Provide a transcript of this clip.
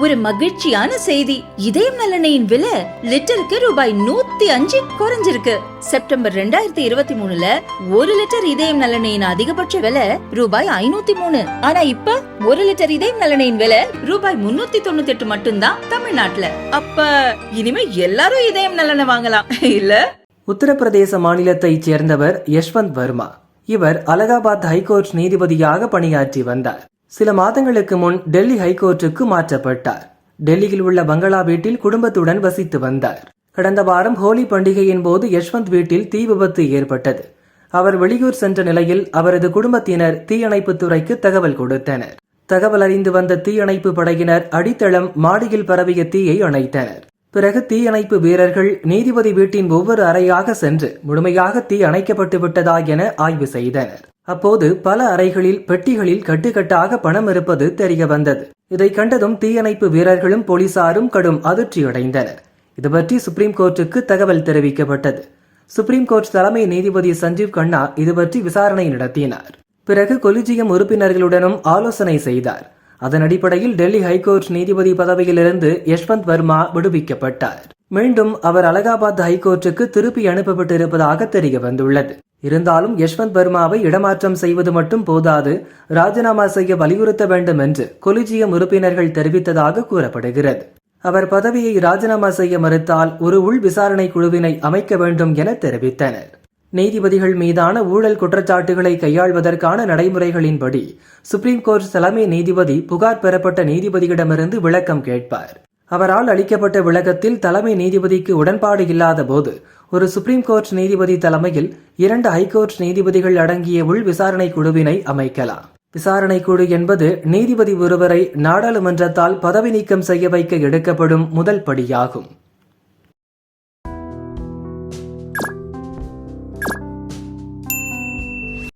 ஒரு மகிழ்ச்சியான செய்தி. இதயம் நல்லெண்ணெயின் விலை லிட்டருக்கு ரூபாய் நூத்தி அஞ்சு குறைஞ்சிருக்கு. செப்டம்பர் ரெண்டாயிரத்தி இருபத்தி மூணுல ஒரு லிட்டர் இதயம் நலனையின் அதிகபட்ச விலை ரூபாய் ஐநூத்தி மூணு. ஆனா இப்ப ஒரு லிட்டர் இதயம் நலனையின் விலை ரூபாய் முன்னூத்தி தொண்ணூத்தி எட்டு மட்டும்தான் தமிழ்நாட்டுல. அப்ப இனிமே எல்லாரும் இதயம் நலனை வாங்கலாம் இல்ல? உத்தரப்பிரதேச மாநிலத்தைச் சேர்ந்தவர் யஷ்வந்த் வர்மா. இவர் அலகாபாத் ஹைகோர்ட் நீதிபதியாக பணியாற்றி வந்தார். சில மாதங்களுக்கு முன் டெல்லி ஹைகோர்ட்டுக்கு மாற்றப்பட்டார். டெல்லியில் உள்ள பங்களா வீட்டில் குடும்பத்துடன் வசித்து வந்தார். கடந்த வாரம் ஹோலி பண்டிகையின் போது யஷ்வந்த் வீட்டில் தீ விபத்து ஏற்பட்டது. அவர் வெளியூர் சென்ற நிலையில் அவரது குடும்பத்தினர் தீயணைப்பு துறைக்கு தகவல் கொடுத்தனர். தகவல் அறிந்து வந்த தீயணைப்பு படையினர் அடித்தளம் மாடியில் பரவிய தீயை அணைத்தனர். பிறகு தீயணைப்பு வீரர்கள் நீதிபதி வீட்டின் ஒவ்வொரு அறையாக சென்று முழுமையாக தீ அணைக்கப்பட்டு விட்டதா என ஆய்வு செய்தனர். அப்போது பல அறைகளில் பெட்டிகளில் கட்டுக்கட்டாக பணம் இருப்பது தெரிய வந்தது. இதை கண்டதும் தீயணைப்பு வீரர்களும் போலீசாரும் கடும் அதிர்ச்சியடைந்தனர். இது பற்றி சுப்ரீம் கோர்ட்டுக்கு தகவல் தெரிவிக்கப்பட்டது. சுப்ரீம் கோர்ட் தலைமை நீதிபதி சஞ்சீவ் கண்ணா இது பற்றி விசாரணை நடத்தினார். பிறகு கொலிஜியம் உறுப்பினர்களுடனும் ஆலோசனை செய்தார். அதன் அடிப்படையில் டெல்லி ஹைகோர்ட் நீதிபதி பதவியிலிருந்து யஷ்வந்த் வர்மா விடுவிக்கப்பட்டார். மீண்டும் அவர் அலகாபாத் ஹைகோர்ட்டுக்கு திருப்பி அனுப்பப்பட்டிருப்பதாக தெரிய வந்துள்ளது. இருந்தாலும் யஷ்வந்த் வர்மாவை இடமாற்றம் செய்வது மட்டும் போதாது ராஜினாமா செய்ய வலியுறுத்த வேண்டும் என்று கொலிஜியம் உறுப்பினர்கள் தெரிவித்ததாக கூறப்படுகிறது. அவர் பதவியை ராஜினாமா செய்ய மறுத்தால் ஒரு உள் விசாரணை குழுவினை அமைக்க வேண்டும் என தெரிவித்தனர். நீதிபதிகள் மீதான ஊழல் குற்றச்சாட்டுகளை கையாள்வதற்கான நடைமுறைகளின்படி சுப்ரீம் கோர்ட் தலைமை நீதிபதி புகார் பெறப்பட்ட நீதிபதியிடமிருந்து விளக்கம் கேட்பார். அவரால் அளிக்கப்பட்ட விளக்கத்தில் தலைமை நீதிபதிக்கு உடன்பாடு இல்லாத போது ஒரு சுப்ரீம் கோர்ட் நீதிபதி தலைமையில் இரண்டு ஹைகோர்ட் நீதிபதிகள் அடங்கிய உள் விசாரணை குழுவினை அமைக்கலாம். விசாரணை குழு என்பது நீதிபதி ஒருவரை நாடாளுமன்றத்தால் பதவி நீக்கம் செய்ய வைக்க எடுக்கப்படும் முதல் படியாகும்.